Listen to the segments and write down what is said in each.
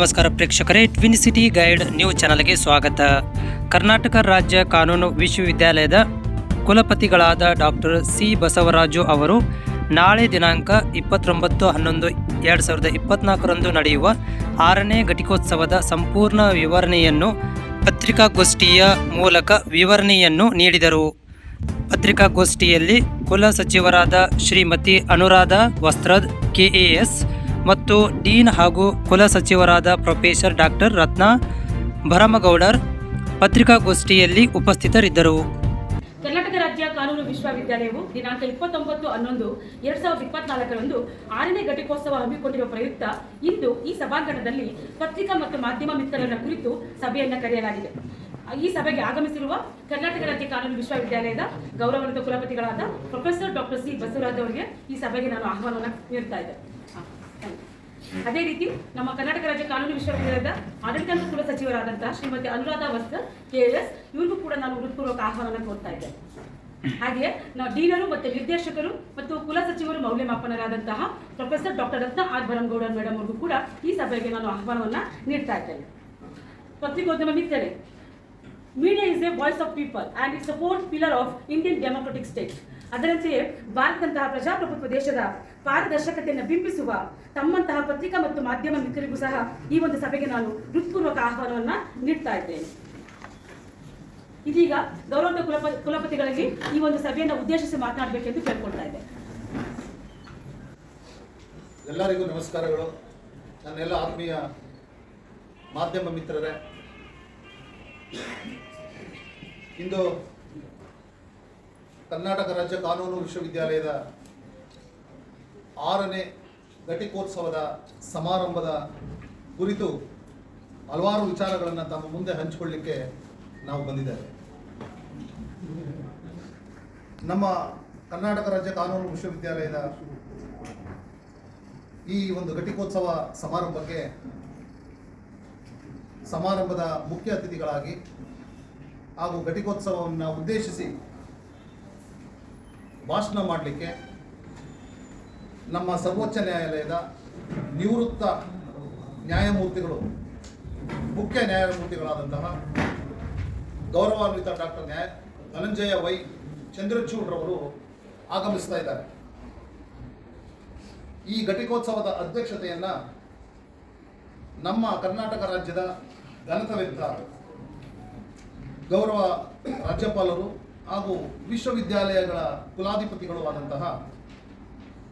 ನಮಸ್ಕಾರ ಪ್ರೇಕ್ಷಕರೇ twin city guide news ಚಾನಲ್ಗೆ ಸ್ವಾಗತ. ಕರ್ನಾಟಕ ರಾಜ್ಯ ಕಾನೂನು ವಿಶ್ವವಿದ್ಯಾಲಯದ ಕುಲಪತಿಗಳಾದ ಡಾಕ್ಟರ್ ಸಿ ಬಸವರಾಜು ಅವರು ನಾಳೆ ದಿನಾಂಕ ಇಪ್ಪತ್ತೊಂಬತ್ತು ಹನ್ನೊಂದು ಎರಡು ಸಾವಿರದ ಇಪ್ಪತ್ನಾಲ್ಕರಂದು ನಡೆಯುವ ಆರನೇ ಘಟಿಕೋತ್ಸವದ ಸಂಪೂರ್ಣ ವಿವರಣೆಯನ್ನು ಪತ್ರಿಕಾಗೋಷ್ಠಿಯ ಮೂಲಕ ವಿವರಣೆಯನ್ನು ನೀಡಿದರು. ಪತ್ರಿಕಾಗೋಷ್ಠಿಯಲ್ಲಿ ಕುಲ ಸಚಿವರಾದ ಶ್ರೀಮತಿ ಅನುರಾಧ ವಸ್ತ್ರದ್ ಕೆಎಎಸ್ ಮತ್ತು ಡೀನ್ ಹಾಗೂ ಕುಲ ಸಚಿವರಾದ ಪ್ರೊಫೆಸರ್ ಡಾಕ್ಟರ್ ರತ್ನ ಭರಮಗೌಡರ್ ಪತ್ರಿಕಾಗೋಷ್ಠಿಯಲ್ಲಿ ಉಪಸ್ಥಿತರಿದ್ದರು ಕರ್ನಾಟಕ ರಾಜ್ಯ ಕಾನೂನು ವಿಶ್ವವಿದ್ಯಾಲಯವು ದಿನಾಂಕ ಇಪ್ಪತ್ತೊಂಬತ್ತು ಹನ್ನೊಂದು ಎರಡ್ ಸಾವಿರದ ಇಪ್ಪತ್ನಾಲ್ಕರಂದು ಆರನೇ ಘಟಿಕೋತ್ಸವ ಹಮ್ಮಿಕೊಂಡಿರುವ ಪ್ರಯುಕ್ತ ಇಂದು ಈ ಸಭಾಂಗಣದಲ್ಲಿ ಪತ್ರಿಕಾ ಮತ್ತು ಮಾಧ್ಯಮ ಮಿತ್ರರ ಕುರಿತು ಸಭೆಯನ್ನು ಕರೆಯಲಾಗಿದೆ ಈ ಸಭೆಗೆ ಆಗಮಿಸಿರುವ ಕರ್ನಾಟಕ ರಾಜ್ಯ ಕಾನೂನು ವಿಶ್ವವಿದ್ಯಾಲಯದ ಗೌರವಾನ್ವಿತ ಕುಲಪತಿಗಳಾದ ಪ್ರೊಫೆಸರ್ ಡಾಕ್ಟರ್ ಸಿ ಬಸವರಾಜ್ ಅವರಿಗೆ ಈ ಸಭೆಗೆ ನಾನು ಆಹ್ವಾನವನ್ನು ನೀಡ್ತಾ ಇದ್ದೆ. ಅದೇ ರೀತಿ ನಮ್ಮ ಕರ್ನಾಟಕ ರಾಜ್ಯ ಕಾನೂನು ವಿಶ್ವವಿದ್ಯಾಲಯದ ಕುಲ ಸಚಿವರಾದಂತಹ ಶ್ರೀಮತಿ ಅನುರಾಧ ವಸ್ತ್ರ ಕೆಎಸ್ ಇವ್ರಿಗೂ ಕೂಡ ನಾನು ಹೃತ್ಪೂರ್ವಕ ಆಹ್ವಾನ ಕೋರ್ತಾ ಇದ್ದೆ ಹಾಗೆಯೇ ನಾವು ಡೀನರು ಮತ್ತು ನಿರ್ದೇಶಕರು ಮತ್ತು ಕುಲ ಸಚಿವರು ಮೌಲ್ಯಮಾಪನರಾದಂತಹ professor doctor Ratna R. Bharangouda madam ಅವ್ರಿಗೂ ಕೂಡ ಈ ಸಭೆಗೆ ನಾನು ಆಹ್ವಾನವನ್ನು ನೀಡ್ತಾ ಇದ್ದೇನೆ. ಪತ್ರಿಕೋದ್ಯಮ ಮಿತ್ರರೇ media is a voice of people and it's a fourth pillar of Indian democratic state ಅದರಂತೆಯೇ ಭಾರತದಂತಹ ಪ್ರಜಾಪ್ರಭುತ್ವ ದೇಶದ ಪಾರದರ್ಶಕತೆಯನ್ನು ಬಿಂಬಿಸುವ ತಮ್ಮಂತಹ ಪತ್ರಿಕಾ ಮತ್ತು ಮಾಧ್ಯಮ ಮಿತ್ರರಿಗೂ ಸಹ ಈ ಒಂದು ಸಭೆಗೆ ನಾನು ಹೃತ್ಪೂರ್ವಕ ಆಹ್ವಾನವನ್ನು ನೀಡ್ತಾ ಇದ್ದೇನೆ. ಇದೀಗ ಗೌರವ ಕುಲಪ, ಕುಲಪತಿಗಳಿಗೆ ಈ ಒಂದು ಸಭೆಯನ್ನು ಉದ್ದೇಶಿಸಿ ಮಾತನಾಡಬೇಕೆಂದು ಕೇಳ್ಕೊಳ್ತಾ ಇದ್ದೆ. ಎಲ್ಲರಿಗೂ ನಮಸ್ಕಾರಗಳು. ನನ್ನೆಲ್ಲ ಆತ್ಮೀಯ ಮಾಧ್ಯಮ ಮಿತ್ರರೇ. ಇಂದು ಕರ್ನಾಟಕ ರಾಜ್ಯ ಕಾನೂನು ವಿಶ್ವವಿದ್ಯಾಲಯದ ಆರನೇ ಘಟಿಕೋತ್ಸವದ ಸಮಾರಂಭದ ಕುರಿತು ಹಲವಾರು ವಿಚಾರಗಳನ್ನು ತಮ್ಮ ಮುಂದೆ ಹಂಚಿಕೊಳ್ಳಿಕ್ಕೆ ನಾವು ಬಂದಿದ್ದೇವೆ. ನಮ್ಮ ಕರ್ನಾಟಕ ರಾಜ್ಯ ಕಾನೂನು ವಿಶ್ವವಿದ್ಯಾಲಯದ ಈ ಒಂದು ಘಟಿಕೋತ್ಸವ ಸಮಾರಂಭಕ್ಕೆ ಸಮಾರಂಭದ ಮುಖ್ಯ ಅತಿಥಿಗಳಾಗಿ ಹಾಗೂ ಘಟಿಕೋತ್ಸವವನ್ನು ಉದ್ದೇಶಿಸಿ ಭಾಷಣ ಮಾಡಲಿಕ್ಕೆ ನಮ್ಮ ಸರ್ವೋಚ್ಚ ನ್ಯಾಯಾಲಯದ ನಿವೃತ್ತ ನ್ಯಾಯಮೂರ್ತಿಗಳು, ಮುಖ್ಯ ನ್ಯಾಯಮೂರ್ತಿಗಳಾದಂತಹ ಗೌರವಾನ್ವಿತ ಡಾಕ್ಟರ್ ನ್ಯಾಯ ಧನಂಜಯ ವೈ ಚಂದ್ರಚೂಡ್ರವರು ಆಗಮಿಸ್ತಾ ಇದ್ದಾರೆ. ಈ ಘಟಿಕೋತ್ಸವದ ಅಧ್ಯಕ್ಷತೆಯನ್ನು ನಮ್ಮ ಕರ್ನಾಟಕ ರಾಜ್ಯದ ಘನತವೆತ್ತ ಗೌರವ ರಾಜ್ಯಪಾಲರು ಹಾಗೂ ವಿಶ್ವವಿದ್ಯಾಲಯಗಳ ಕುಲಾಧಿಪತಿಗಳು ಆದಂತಹ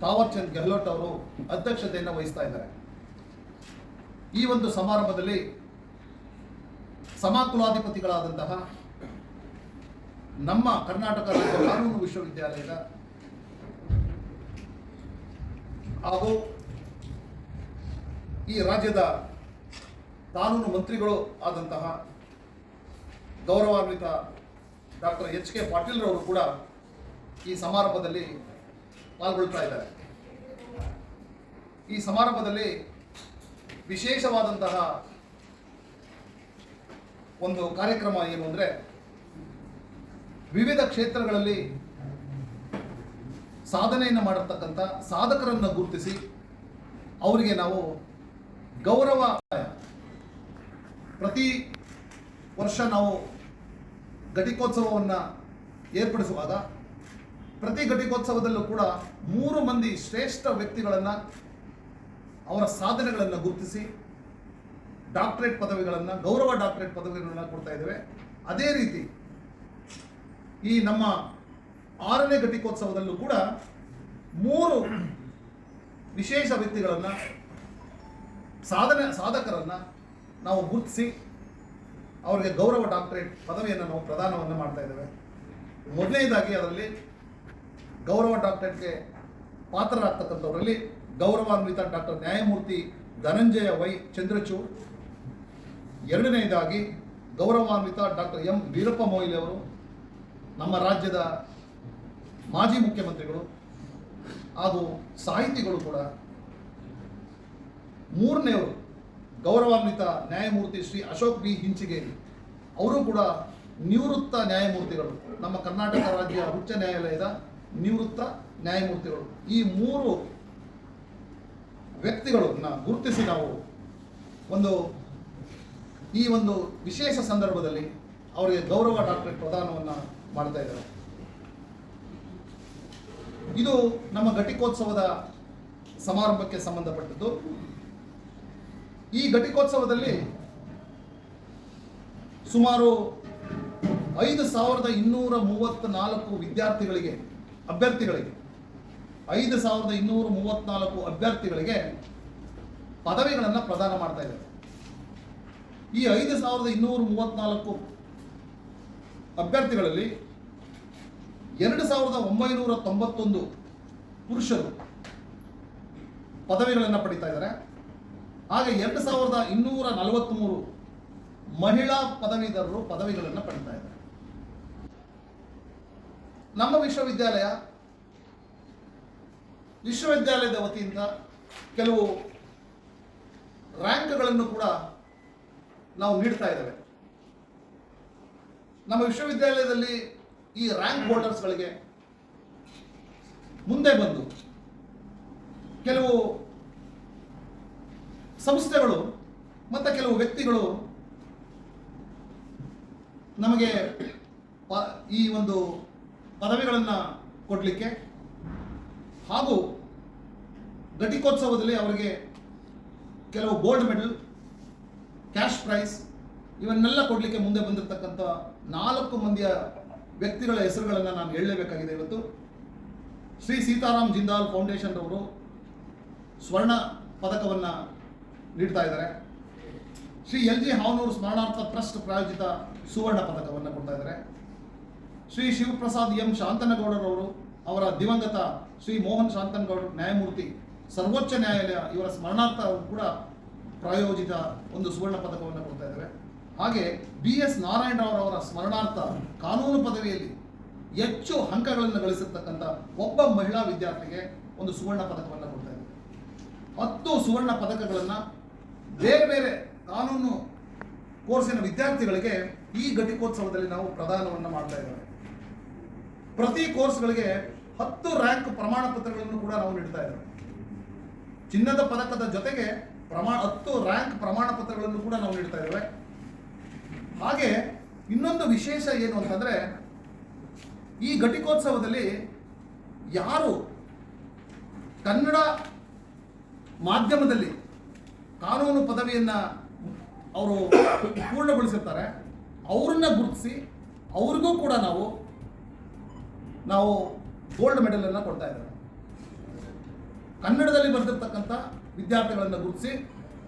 ತಾವರ್ಚಂದ್ ಗೆಹ್ಲೋಟ್ ಅವರು ಅಧ್ಯಕ್ಷತೆಯನ್ನು ವಹಿಸ್ತಾ ಇದ್ದಾರೆ. ಈ ಒಂದು ಸಮಾರಂಭದಲ್ಲಿ ಸಮಕುಲಾಧಿಪತಿಗಳಾದಂತಹ ನಮ್ಮ ಕರ್ನಾಟಕ ರಾಜ್ಯ ಕಾನೂನು ವಿಶ್ವವಿದ್ಯಾಲಯದ ಹಾಗೂ ಈ ರಾಜ್ಯದ ಕಾನೂನು ಮಂತ್ರಿಗಳು ಆದಂತಹ ಗೌರವಾನ್ವಿತ ಡಾಕ್ಟರ್ ಎಚ್ ಕೆ ಪಾಟೀಲ್ರವರು ಕೂಡ ಈ ಸಮಾರಂಭದಲ್ಲಿ ಪಾಲ್ಗೊಳ್ತಾ ಇದ್ದಾರೆ. ಈ ಸಮಾರಂಭದಲ್ಲಿ ವಿಶೇಷವಾದಂತಹ ಒಂದು ಕಾರ್ಯಕ್ರಮ ಏನು ಅಂದರೆ ವಿವಿಧ ಕ್ಷೇತ್ರಗಳಲ್ಲಿ ಸಾಧನೆಯನ್ನು ಮಾಡಿರ್ತಕ್ಕಂಥ ಸಾಧಕರನ್ನು ಗುರುತಿಸಿ ಅವರಿಗೆ ನಾವು ಗೌರವ ಪ್ರತಿ ವರ್ಷ ನಾವು ಘಟಿಕೋತ್ಸವವನ್ನು ಏರ್ಪಡಿಸುವಾಗ ಪ್ರತಿ ಘಟಿಕೋತ್ಸವದಲ್ಲೂ ಕೂಡ ಮೂರು ಮಂದಿ ಶ್ರೇಷ್ಠ ವ್ಯಕ್ತಿಗಳನ್ನು ಅವರ ಸಾಧನೆಗಳನ್ನು ಗುರುತಿಸಿ ಡಾಕ್ಟರೇಟ್ ಪದವಿಗಳನ್ನು, ಗೌರವ ಡಾಕ್ಟರೇಟ್ ಪದವಿಗಳನ್ನು ಕೊಡ್ತಾ ಇದ್ದೇವೆ. ಅದೇ ರೀತಿ ಈ ನಮ್ಮ ಆರನೇ ಘಟಿಕೋತ್ಸವದಲ್ಲೂ ಕೂಡ ಮೂರು ವಿಶೇಷ ವ್ಯಕ್ತಿಗಳನ್ನು ಸಾಧನೆ, ಸಾಧಕರನ್ನು ನಾವು ಗುರುತಿಸಿ ಅವರಿಗೆ ಗೌರವ ಡಾಕ್ಟರೇಟ್ ಪದವಿಯನ್ನು ನಾವು ಪ್ರದಾನವನ್ನು ಮಾಡ್ತಾ ಇದ್ದೇವೆ. ಮೊದಲನೇದಾಗಿ ಅದರಲ್ಲಿ ಗೌರವ ಡಾಕ್ಟರೇಟ್ಗೆ ಪಾತ್ರರಾಗ್ತಕ್ಕಂಥವರಲ್ಲಿ ಗೌರವಾನ್ವಿತ ಡಾಕ್ಟರ್ ನ್ಯಾಯಮೂರ್ತಿ ಧನಂಜಯ ವೈ ಚಂದ್ರಚೂಡ್. ಎರಡನೆಯದಾಗಿ ಗೌರವಾನ್ವಿತ ಡಾಕ್ಟರ್ ಎಂ ವೀರಪ್ಪ ಮೊಯ್ಲಿ ಅವರು, ನಮ್ಮ ರಾಜ್ಯದ ಮಾಜಿ ಮುಖ್ಯಮಂತ್ರಿಗಳು ಹಾಗೂ ಸಾಹಿತಿಗಳು ಕೂಡ. ಮೂರನೆಯವರು ಗೌರವಾನ್ವಿತ ನ್ಯಾಯಮೂರ್ತಿ ಶ್ರೀ ಅಶೋಕ್ ಬಿ ಹಿಂಚಿಗೇರಿ. ಅವರು ಕೂಡ ನಿವೃತ್ತ ನ್ಯಾಯಮೂರ್ತಿಗಳು. ನಮ್ಮ ಕರ್ನಾಟಕ ರಾಜ್ಯ ಉಚ್ಚ ನ್ಯಾಯಾಲಯದ ನಿವೃತ್ತ ನ್ಯಾಯಮೂರ್ತಿಗಳು. ಈ ಮೂರು ವ್ಯಕ್ತಿಗಳನ್ನ ಗುರುತಿಸಿ ನಾವು ಒಂದು ಈ ಒಂದು ವಿಶೇಷ ಸಂದರ್ಭದಲ್ಲಿ ಅವರಿಗೆ ಗೌರವ ಡಾಕ್ಟರೇಟ್ ಪ್ರದಾನವನ್ನು ಮಾಡ್ತಾ ಇದ್ದಾರೆ. ಇದು ನಮ್ಮ ಘಟಿಕೋತ್ಸವದ ಸಮಾರಂಭಕ್ಕೆ ಸಂಬಂಧಪಟ್ಟದ್ದು. ಈ ಘಟಿಕೋತ್ಸವದಲ್ಲಿ ಸುಮಾರು ಐದು ಸಾವಿರದ ಇನ್ನೂರ ಮೂವತ್ತ್ನಾಲ್ಕು ವಿದ್ಯಾರ್ಥಿಗಳಿಗೆ, ಅಭ್ಯರ್ಥಿಗಳಿಗೆ, ಐದು ಸಾವಿರದ ಇನ್ನೂರ ಮೂವತ್ತ್ನಾಲ್ಕು ಅಭ್ಯರ್ಥಿಗಳಿಗೆ ಪದವಿಗಳನ್ನು ಪ್ರದಾನ ಮಾಡ್ತಾ ಇದ್ದಾರೆ. ಈ ಐದು ಸಾವಿರದ ಇನ್ನೂರ ಮೂವತ್ತ್ನಾಲ್ಕು ಅಭ್ಯರ್ಥಿಗಳಲ್ಲಿ ಎರಡು ಸಾವಿರದ ಒಂಬೈನೂರ ತೊಂಬತ್ತೊಂದು ಪುರುಷರು ಪದವಿಗಳನ್ನು ಪಡಿತಾ ಇದ್ದಾರೆ. ಹಾಗೆ ಎರಡು ಸಾವಿರದ ಇನ್ನೂರ ನಲವತ್ತ್ಮೂರು ಮಹಿಳಾ ಪದವೀಧರರು ಪದವಿಗಳನ್ನು ಪಡಿತಾ ಇದ್ದಾರೆ. ನಮ್ಮ ವಿಶ್ವವಿದ್ಯಾಲಯ ವಿಶ್ವವಿದ್ಯಾಲಯದ ವತಿಯಿಂದ ಕೆಲವು ರ್ಯಾಂಕ್ಗಳನ್ನು ಕೂಡ ನಾವು ನೀಡ್ತಾ ಇದ್ದೇವೆ. ನಮ್ಮ ವಿಶ್ವವಿದ್ಯಾಲಯದಲ್ಲಿ ಈ ರ್ಯಾಂಕ್ ಹೋಲ್ಡರ್ಸ್ಗಳಿಗೆ ಮುಂದೆ ಬಂದು ಕೆಲವು ಸಂಸ್ಥೆಗಳು ಮತ್ತು ಕೆಲವು ವ್ಯಕ್ತಿಗಳು ನಮಗೆ ಈ ಒಂದು ಪದವಿಗಳನ್ನು ಕೊಡಲಿಕ್ಕೆ ಹಾಗೂ ಘಟಿಕೋತ್ಸವದಲ್ಲಿ ಅವರಿಗೆ ಕೆಲವು ಗೋಲ್ಡ್ ಮೆಡಲ್ ಕ್ಯಾಶ್ ಪ್ರೈಸ್ ಇವನ್ನೆಲ್ಲ ಕೊಡಲಿಕ್ಕೆ ಮುಂದೆ ಬಂದಿರತಕ್ಕಂಥ ನಾಲ್ಕು ಮಂದಿಯ ವ್ಯಕ್ತಿಗಳ ಹೆಸರುಗಳನ್ನು ನಾನು ಹೇಳಲೇಬೇಕಾಗಿದೆ ಇವತ್ತು. ಶ್ರೀ ಸೀತಾರಾಮ್ ಜಿಂದಾಲ್ ಫೌಂಡೇಶನ್ ಅವರು ಸ್ವರ್ಣ ಪದಕವನ್ನು ನೀಡ್ತಾ ಇದ್ದಾರೆ. ಶ್ರೀ ಎಲ್ ಜಿ ಹಾವನೂರು ಸ್ಮರಣಾರ್ಥ ಟ್ರಸ್ಟ್ ಪ್ರಾಯೋಜಿತ ಸುವರ್ಣ ಪದಕವನ್ನು ಕೊಡ್ತಾ ಇದ್ದಾರೆ. ಶ್ರೀ ಶಿವಪ್ರಸಾದ್ ಎಂ ಶಾಂತನಗೌಡರವರು ಅವರ ದಿವಂಗತ ಶ್ರೀ ಮೋಹನ್ ಶಾಂತನಗೌಡ ನ್ಯಾಯಮೂರ್ತಿ, ಸರ್ವೋಚ್ಚ ನ್ಯಾಯಾಲಯ ಇವರ ಸ್ಮರಣಾರ್ಥ ಕೂಡ ಪ್ರಾಯೋಜಿತ ಒಂದು ಸುವರ್ಣ ಪದಕವನ್ನು ಕೊಡ್ತಾ ಇದ್ದಾರೆ. ಹಾಗೆ ಬಿ ಎಸ್ ನಾರಾಯಣರಾವ್ ಅವರ ಸ್ಮರಣಾರ್ಥ ಕಾನೂನು ಪದವಿಯಲ್ಲಿ ಹೆಚ್ಚು ಅಂಕಗಳನ್ನು ಗಳಿಸಿರ್ತಕ್ಕಂಥ ಒಬ್ಬ ಮಹಿಳಾ ವಿದ್ಯಾರ್ಥಿಗೆ ಒಂದು ಸುವರ್ಣ ಪದಕವನ್ನು ಕೊಡ್ತಾ ಇದ್ದಾರೆ. ಹತ್ತು ಸುವರ್ಣ ಪದಕಗಳನ್ನು ಬೇರೆ ಬೇರೆ ಕಾನೂನು ಕೋರ್ಸಿನ ವಿದ್ಯಾರ್ಥಿಗಳಿಗೆ ಈ ಘಟಿಕೋತ್ಸವದಲ್ಲಿ ನಾವು ಪ್ರದಾನವನ್ನು ಮಾಡ್ತಾ ಇದ್ದೇವೆ. ಪ್ರತಿ ಕೋರ್ಸ್ಗಳಿಗೆ ಹತ್ತು ರ್ಯಾಂಕ್ ಪ್ರಮಾಣ ಪತ್ರಗಳನ್ನು ಕೂಡ ನಾವು ನೀಡ್ತಾ ಇದ್ದೇವೆ. ಚಿನ್ನದ ಪದಕದ ಜೊತೆಗೆ ಪ್ರಮಾಣ ಹತ್ತು ರ್ಯಾಂಕ್ ಪ್ರಮಾಣ ಪತ್ರಗಳನ್ನು ಕೂಡ ನಾವು ನೀಡ್ತಾ ಇದ್ದೇವೆ. ಹಾಗೆ ಇನ್ನೊಂದು ವಿಶೇಷ ಏನು ಅಂತಂದ್ರೆ, ಈ ಘಟಿಕೋತ್ಸವದಲ್ಲಿ ಯಾರು ಕನ್ನಡ ಮಾಧ್ಯಮದಲ್ಲಿ ಕಾನೂನು ಪದವಿಯನ್ನು ಅವರು ಪೂರ್ಣಗೊಳಿಸಿರ್ತಾರೆ ಅವ್ರನ್ನ ಗುರುತಿಸಿ ಅವ್ರಿಗೂ ಕೂಡ ನಾವು ನಾವು ಗೋಲ್ಡ್ ಮೆಡಲ್ ಅನ್ನ ಕೊಡ್ತಾ ಇದ್ದೇವೆ. ಕನ್ನಡದಲ್ಲಿ ಬರೆದಿರ್ತಕ್ಕಂಥ ವಿದ್ಯಾರ್ಥಿಗಳನ್ನು ಗುರುತಿಸಿ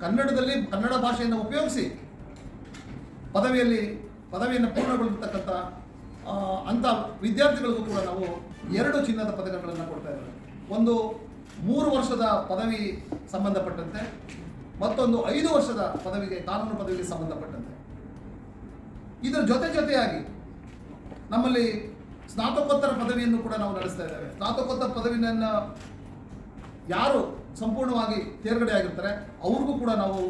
ಕನ್ನಡದಲ್ಲಿ ಕನ್ನಡ ಭಾಷೆಯನ್ನು ಉಪಯೋಗಿಸಿ ಪದವಿಯಲ್ಲಿ ಪದವಿಯನ್ನು ಪೂರ್ಣಗೊಳಿಸತಕ್ಕಂಥ ಅಂಥ ವಿದ್ಯಾರ್ಥಿಗಳಿಗೂ ಕೂಡ ನಾವು ಎರಡು ಚಿನ್ನದ ಪದಕಗಳನ್ನು ಕೊಡ್ತಾ ಇದ್ದೇವೆ. ಒಂದು ಮೂರು ವರ್ಷದ ಪದವಿ ಸಂಬಂಧಪಟ್ಟಂತೆ ಮತ್ತೊಂದು ಐದು ವರ್ಷದ ಪದವಿಗೆ, ಕಾನೂನು ಪದವಿಗೆ ಸಂಬಂಧಪಟ್ಟಂತೆ. ಇದರ ಜೊತೆ ಜೊತೆಯಾಗಿ ನಮ್ಮಲ್ಲಿ ಸ್ನಾತಕೋತ್ತರ ಪದವಿಯನ್ನು ಕೂಡ ನಾವು ನಡೆಸ್ತಾ ಇದ್ದೇವೆ. ಸ್ನಾತಕೋತ್ತರ ಪದವಿಯನ್ನು ಯಾರು ಸಂಪೂರ್ಣವಾಗಿ ತೇರ್ಗಡೆ ಆಗಿರ್ತಾರೆ, ಅವ್ರಿಗೂ ಕೂಡ ನಾವು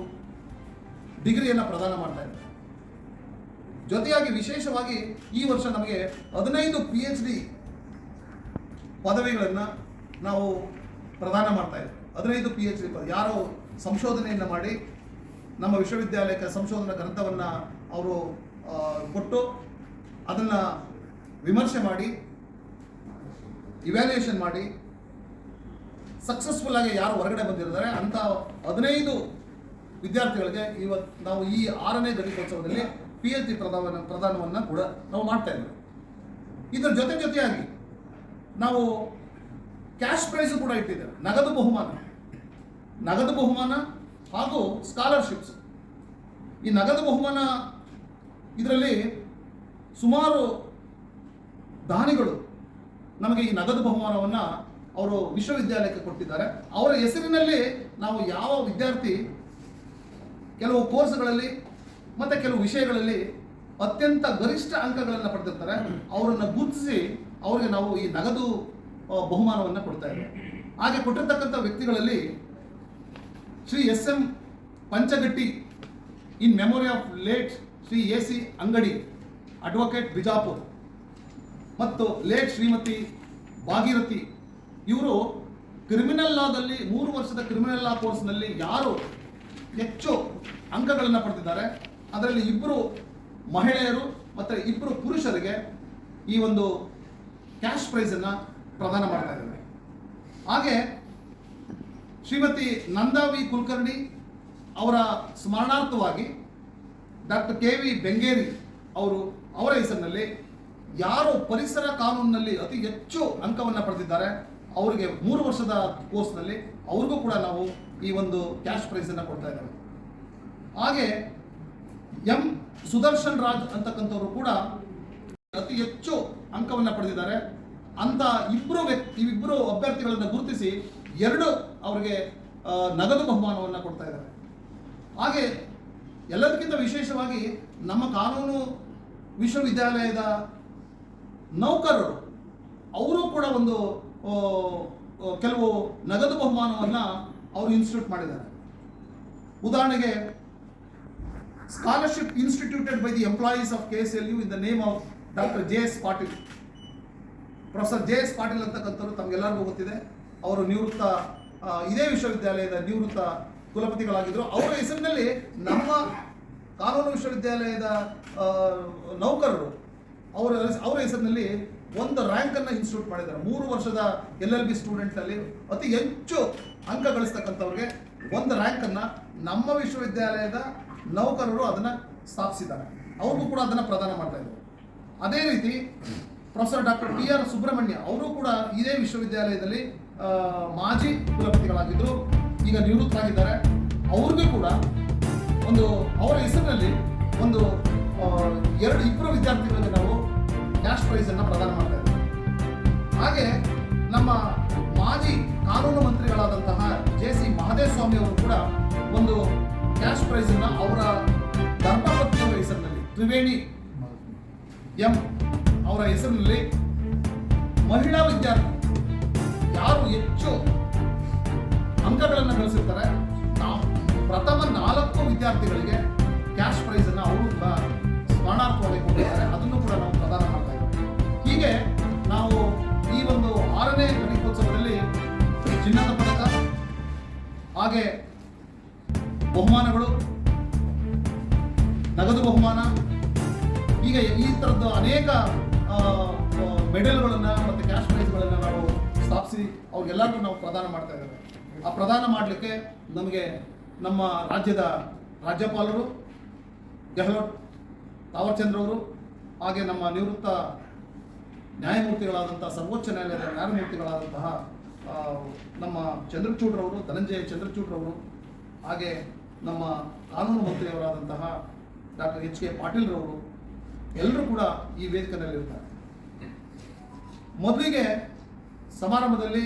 ಡಿಗ್ರಿಯನ್ನು ಪ್ರದಾನ ಮಾಡ್ತಾ ಇದ್ದೇವೆ. ಜೊತೆಯಾಗಿ ವಿಶೇಷವಾಗಿ ಈ ವರ್ಷ ನಮಗೆ ಹದಿನೈದು ಪಿ ಎಚ್ ಡಿ ಪದವಿಗಳನ್ನು ನಾವು ಪ್ರದಾನ ಮಾಡ್ತಾ ಇದ್ದೇವೆ. ಹದಿನೈದು ಪಿ ಎಚ್ ಡಿ ಯಾರು ಸಂಶೋಧನೆಯನ್ನು ಮಾಡಿ ನಮ್ಮ ವಿಶ್ವವಿದ್ಯಾಲಯಕ್ಕೆ ಸಂಶೋಧನಾ ಗ್ರಂಥವನ್ನು ಅವರು ಕೊಟ್ಟು ಅದನ್ನು ವಿಮರ್ಶೆ ಮಾಡಿ ಇವ್ಯಾಲ್ಯೂಯೇಷನ್ ಮಾಡಿ ಸಕ್ಸಸ್ಫುಲ್ ಆಗಿ ಯಾರು ಹೊರಗಡೆ ಬಂದಿರ್ತಾರೆ ಅಂತ ಹದಿನೈದು ವಿದ್ಯಾರ್ಥಿಗಳಿಗೆ ಇವತ್ತು ನಾವು ಈ ಆರನೇ ಘಟಿಕೋತ್ಸವದಲ್ಲಿ ಪಿ ಎಚ್ ಡಿ ಪ್ರದಾನ ಪ್ರದಾನವನ್ನು ಕೂಡ ನಾವು ಮಾಡ್ತಾ ಇದ್ದೇವೆ. ಇದರ ಜೊತೆ ಜೊತೆಯಾಗಿ ನಾವು ಕ್ಯಾಶ್ ಪ್ರೈಸು ಕೂಡ ಇಟ್ಟಿದ್ದೇವೆ, ನಗದು ಬಹುಮಾನ. ನಗದು ಬಹುಮಾನ ಹಾಗೂ ಸ್ಕಾಲರ್ಶಿಪ್ಸ್ ಈ ನಗದು ಬಹುಮಾನ ಇದರಲ್ಲಿ ಸುಮಾರು ದಾನಿಗಳು ನಮಗೆ ಈ ನಗದು ಬಹುಮಾನವನ್ನು ಅವರು ವಿಶ್ವವಿದ್ಯಾಲಯಕ್ಕೆ ಕೊಟ್ಟಿದ್ದಾರೆ. ಅವರ ಹೆಸರಿನಲ್ಲಿ ನಾವು ಯಾವ ವಿದ್ಯಾರ್ಥಿ ಕೆಲವು ಕೋರ್ಸ್ಗಳಲ್ಲಿ ಮತ್ತು ಕೆಲವು ವಿಷಯಗಳಲ್ಲಿ ಅತ್ಯಂತ ಗರಿಷ್ಠ ಅಂಕಗಳನ್ನು ಪಡೆದಿರ್ತಾರೆ, ಅವರನ್ನು ಗುರುತಿಸಿ ಅವರಿಗೆ ನಾವು ಈ ನಗದು ಬಹುಮಾನವನ್ನು ಕೊಡ್ತಾ ಇದ್ದೇವೆ. ಹಾಗೆ ಕೊಟ್ಟಿರ್ತಕ್ಕಂಥ ವ್ಯಕ್ತಿಗಳಲ್ಲಿ Shri S M Panchagatti in memory of late Shri A C Angadi, advocate Bijapur. ಮತ್ತು ಲೇಟ್ ಶ್ರೀಮತಿ ಭಾಗೀರಥಿ. ಇವರು ಕ್ರಿಮಿನಲ್ ಲಾದಲ್ಲಿ ಮೂರು ವರ್ಷದ ಕ್ರಿಮಿನಲ್ ಲಾ ಕೋರ್ಸ್ನಲ್ಲಿ ಯಾರು ಹೆಚ್ಚು ಅಂಕಗಳನ್ನು ಪಡೆದಿದ್ದಾರೆ ಅದರಲ್ಲಿ ಇಬ್ಬರು ಮಹಿಳೆಯರು ಮತ್ತು ಇಬ್ಬರು ಪುರುಷರಿಗೆ ಈ ಒಂದು ಕ್ಯಾಶ್ ಪ್ರೈಸನ್ನು ಪ್ರದಾನ ಮಾಡ್ತಾ ಇದ್ದಾರೆ. ಹಾಗೆ ಶ್ರೀಮತಿ ನಂದಾವಿ ಕುಲಕರ್ಣಿ ಅವರ ಸ್ಮರಣಾರ್ಥವಾಗಿ ಡಾಕ್ಟರ್ ಕೆ ವಿ ಬೆಂಗೇರಿ ಅವರು ಅವರ ಹೆಸರಿನಲ್ಲಿ ಯಾರು ಪರಿಸರ ಕಾನೂನಿನಲ್ಲಿ ಅತಿ ಹೆಚ್ಚು ಅಂಕವನ್ನು ಪಡೆದಿದ್ದಾರೆ, ಅವರಿಗೆ ಮೂರು ವರ್ಷದ ಕೋರ್ಸ್ನಲ್ಲಿ ಅವ್ರಿಗೂ ಕೂಡ ನಾವು ಈ ಒಂದು ಕ್ಯಾಶ್ ಪ್ರೈಸನ್ನು ಕೊಡ್ತಾ ಇದ್ದೇವೆ. ಹಾಗೆ ಎಂ ಸುದರ್ಶನ್ ರಾಜ್ ಅಂತಕ್ಕಂಥವರು ಕೂಡ ಅತಿ ಹೆಚ್ಚು ಅಂಕವನ್ನು ಪಡೆದಿದ್ದಾರೆ. ಅಂತ ಇಬ್ಬರು ವ್ಯಕ್ತಿ ಇಬ್ಬರು ಅಭ್ಯರ್ಥಿಗಳನ್ನು ಗುರುತಿಸಿ ಎರಡು ಅವರಿಗೆ ನಗದು ಬಹುಮಾನವನ್ನು ಕೊಡ್ತಾ ಇದ್ದಾರೆ. ಹಾಗೆ ಎಲ್ಲದಕ್ಕಿಂತ ವಿಶೇಷವಾಗಿ ನಮ್ಮ ಕಾನೂನು ವಿಶ್ವವಿದ್ಯಾಲಯದ ನೌಕರರು, ಅವರು ಕೂಡ ಒಂದು ಕೆಲವು ನಗದು ಬಹುಮಾನವನ್ನು ಅವರು ಇನ್ಸ್ಟಿಟ್ಯೂಟ್ ಮಾಡಿದ್ದಾರೆ. ಉದಾಹರಣೆಗೆ, scholarship instituted by the employees of K S L U in the name of doctor J S Patil. Professor J S Patil ಅಂತಕ್ಕಂಥವ್ರು ತಮಗೆಲ್ಲರಿಗೂ ಗೊತ್ತಿದೆ. ಅವರು ನಿವೃತ್ತ ಇದೇ ವಿಶ್ವವಿದ್ಯಾಲಯದ ನಿವೃತ್ತ ಕುಲಪತಿಗಳಾಗಿದ್ದರು ಅವರ ಹೆಸರಿನಲ್ಲಿ ನಮ್ಮ ಕಾನೂನು ವಿಶ್ವವಿದ್ಯಾಲಯದ ನೌಕರರು ಅವರ ಅವರ ಹೆಸರಿನಲ್ಲಿ ಒಂದು ರ್ಯಾಂಕನ್ನು ಇನ್ಸ್ಟಿಟ್ಯೂಟ್ ಮಾಡಿದ್ದಾರೆ. ಮೂರು ವರ್ಷದ ಎಲ್ ಎಲ್ ಬಿ ಸ್ಟೂಡೆಂಟ್ನಲ್ಲಿ ಅತಿ ಹೆಚ್ಚು ಅಂಕ ಗಳಿಸ್ತಕ್ಕಂಥವ್ರಿಗೆ ಒಂದು ರ್ಯಾಂಕನ್ನು ನಮ್ಮ ವಿಶ್ವವಿದ್ಯಾಲಯದ ನೌಕರರು ಅದನ್ನು ಸ್ಥಾಪಿಸಿದ್ದಾರೆ. ಅವ್ರಿಗೂ ಕೂಡ ಅದನ್ನು ಪ್ರದಾನ ಮಾಡ್ತಾ ಇದ್ದರು. ಅದೇ ರೀತಿ professor doctor T R Subrahmanya, ಅವರು ಕೂಡ ಇದೇ ವಿಶ್ವವಿದ್ಯಾಲಯದಲ್ಲಿ ಮಾಜಿ ಕುಲಪತಿಗಳಾಗಿದ್ದರು ಈಗ ನಿವೃತ್ತರಾಗಿದ್ದಾರೆ. ಅವ್ರಿಗೂ ಕೂಡ ಒಂದು ಅವರ ಹೆಸರಿನಲ್ಲಿ ಒಂದು ಎರಡು ಇಬ್ಬರು ವಿದ್ಯಾರ್ಥಿಗಳಿಗೆ ನಾವು ಕ್ಯಾಶ್ ಪ್ರೈಸನ್ನು ಪ್ರದಾನ ಮಾಡ್ತಾ ಹಾಗೆ ನಮ್ಮ ಮಾಜಿ ಕಾನೂನು ಮಂತ್ರಿಗಳಾದಂತಹ ಜೆ ಸಿ ಮಹದೇವಸ್ವಾಮಿ ಅವರು ಕೂಡ ಒಂದು ಕ್ಯಾಶ್ ಪ್ರೈಸನ್ನು ಅವರ ಧರ್ಮಪತ್ನಿಯವರ ಹೆಸರಿನಲ್ಲಿ, ತ್ರಿವೇಣಿ ಎಂ ಅವರ ಹೆಸರಿನಲ್ಲಿ ಮಹಿಳಾ ವಿದ್ಯಾರ್ಥಿ ಯಾರು ಹೆಚ್ಚು ಅಂಕಗಳನ್ನು ಗಳಿಸಿರ್ತಾರೆ ನಾವು ಪ್ರಥಮ ನಾಲ್ಕು ವಿದ್ಯಾರ್ಥಿಗಳಿಗೆ ಕ್ಯಾಶ್ ಪ್ರೈಸನ್ನು ಅವರು ಕೂಡ ಸ್ಮರಣಾರ್ಥವಾಗಿ ಕೊಟ್ಟಿದ್ದಾರೆ. ಅದನ್ನು ಕೂಡ ನಾವು ಪ್ರದಾನ ಮಾಡ್ತಾ ಹೀಗೆ ನಾವು ಈ ಒಂದು ಆರನೇ ಗಣಿತೋತ್ಸವದಲ್ಲಿ ಚಿನ್ನದ ಪದಕ ಹಾಗೆ ಬಹುಮಾನಗಳು, ನಗದು ಬಹುಮಾನ ಈಗ ಈ ಥರದ್ದು ಅನೇಕ ಮೆಡಲ್ಗಳನ್ನು ಮತ್ತು ಕ್ಯಾಶ್ ಪ್ರೈಸ್ಗಳನ್ನು ನಾವು ಅವ್ರಿಗೆಲ್ಲರಿಗೂ ನಾವು ಪ್ರದಾನ ಮಾಡ್ತಾ ಇದ್ದೇವೆ. ಆ ಪ್ರದಾನ ಮಾಡಲಿಕ್ಕೆ ನಮಗೆ ನಮ್ಮ ರಾಜ್ಯದ ರಾಜ್ಯಪಾಲರು, ಗೆಹ್ಲೋಟ್, ತಾವರ್ಚಂದ್ರ ಅವರು, ಹಾಗೆ ನಮ್ಮ ನಿವೃತ್ತ ನ್ಯಾಯಮೂರ್ತಿಗಳಾದಂಥ ಸರ್ವೋಚ್ಚ ನ್ಯಾಯಾಲಯದ ನ್ಯಾಯಮೂರ್ತಿಗಳಾದಂತಹ ನಮ್ಮ ಚಂದ್ರಚೂಡ್ರವರು, ಧನಂಜಯ ಚಂದ್ರಚೂಡ್ರವರು, ಹಾಗೆ ನಮ್ಮ ಕಾನೂನು ಮಂತ್ರಿಯವರಾದಂತಹ ಡಾಕ್ಟರ್ ಎಚ್ ಕೆ ಪಾಟೀಲ್ರವರು, ಎಲ್ಲರೂ ಕೂಡ ಈ ವೇದಿಕೆಯಲ್ಲಿರ್ತಾರೆ ಮೊದಲಿಗೆ ಸಮಾರಂಭದಲ್ಲಿ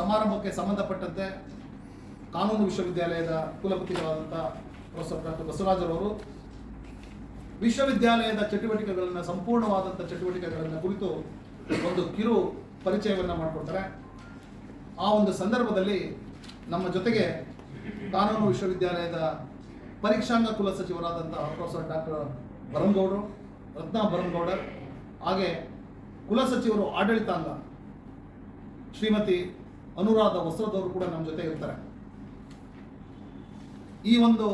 ಸಮಾರಂಭಕ್ಕೆ ಸಂಬಂಧಪಟ್ಟಂತೆ ಕಾನೂನು ವಿಶ್ವವಿದ್ಯಾಲಯದ ಕುಲಪತಿಗಳಾದಂಥ ಪ್ರೊಫೆಸರ್ ಡಾಕ್ಟರ್ ಬಸವರಾಜರವರು ವಿಶ್ವವಿದ್ಯಾಲಯದ ಚಟುವಟಿಕೆಗಳನ್ನು ಸಂಪೂರ್ಣವಾದಂಥ ಚಟುವಟಿಕೆಗಳನ್ನು ಕುರಿತು ಒಂದು ಕಿರು ಪರಿಚಯವನ್ನು ಮಾಡಿಕೊಡ್ತಾರೆ. ಆ ಒಂದು ಸಂದರ್ಭದಲ್ಲಿ ನಮ್ಮ ಜೊತೆಗೆ ಕಾನೂನು ವಿಶ್ವವಿದ್ಯಾಲಯದ ಪರೀಕ್ಷಾಂಗ ಕುಲ ಸಚಿವರಾದಂಥ ಪ್ರೊಫೆಸರ್ ಡಾಕ್ಟರ್ ಬರಂಗೌಡರು ರತ್ನ ಬರಂಗೌಡರ್ ಹಾಗೆ ಕುಲಸಚಿವರು ಆಡಳಿತಾಂಗ ಶ್ರೀಮತಿ ಅನುರಾಧ ವಸ್ತ್ರದವರು ಕೂಡ ನಮ್ಮ ಜೊತೆ ಇರ್ತಾರೆ. ಈ ಒಂದು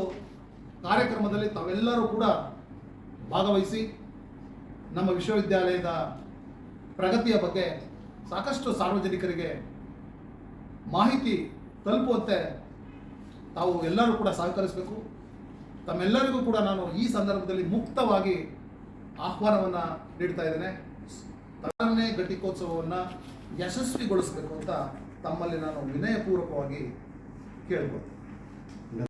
ಕಾರ್ಯಕ್ರಮದಲ್ಲಿ ತಾವೆಲ್ಲರೂ ಕೂಡ ಭಾಗವಹಿಸಿ ನಮ್ಮ ವಿಶ್ವವಿದ್ಯಾಲಯದ ಪ್ರಗತಿಯ ಬಗ್ಗೆ ಸಾಕಷ್ಟು ಸಾರ್ವಜನಿಕರಿಗೆ ಮಾಹಿತಿ ತಲುಪುವಂತೆ ತಾವು ಎಲ್ಲರೂ ಕೂಡ ಸಹಕರಿಸಬೇಕು. ತಮ್ಮೆಲ್ಲರಿಗೂ ಕೂಡ ನಾನು ಈ ಸಂದರ್ಭದಲ್ಲಿ ಮುಕ್ತವಾಗಿ ಆಹ್ವಾನವನ್ನು ನೀಡ್ತಾ ಇದ್ದೇನೆ. ತಾನೇ ಘಟಿಕೋತ್ಸವವನ್ನು ಯಶಸ್ವಿಗೊಳಿಸಬೇಕು ಅಂತ ತಮ್ಮಲ್ಲಿ ನಾನು ವಿನಯಪೂರ್ವಕವಾಗಿ ಕೇಳ್ಬೋದು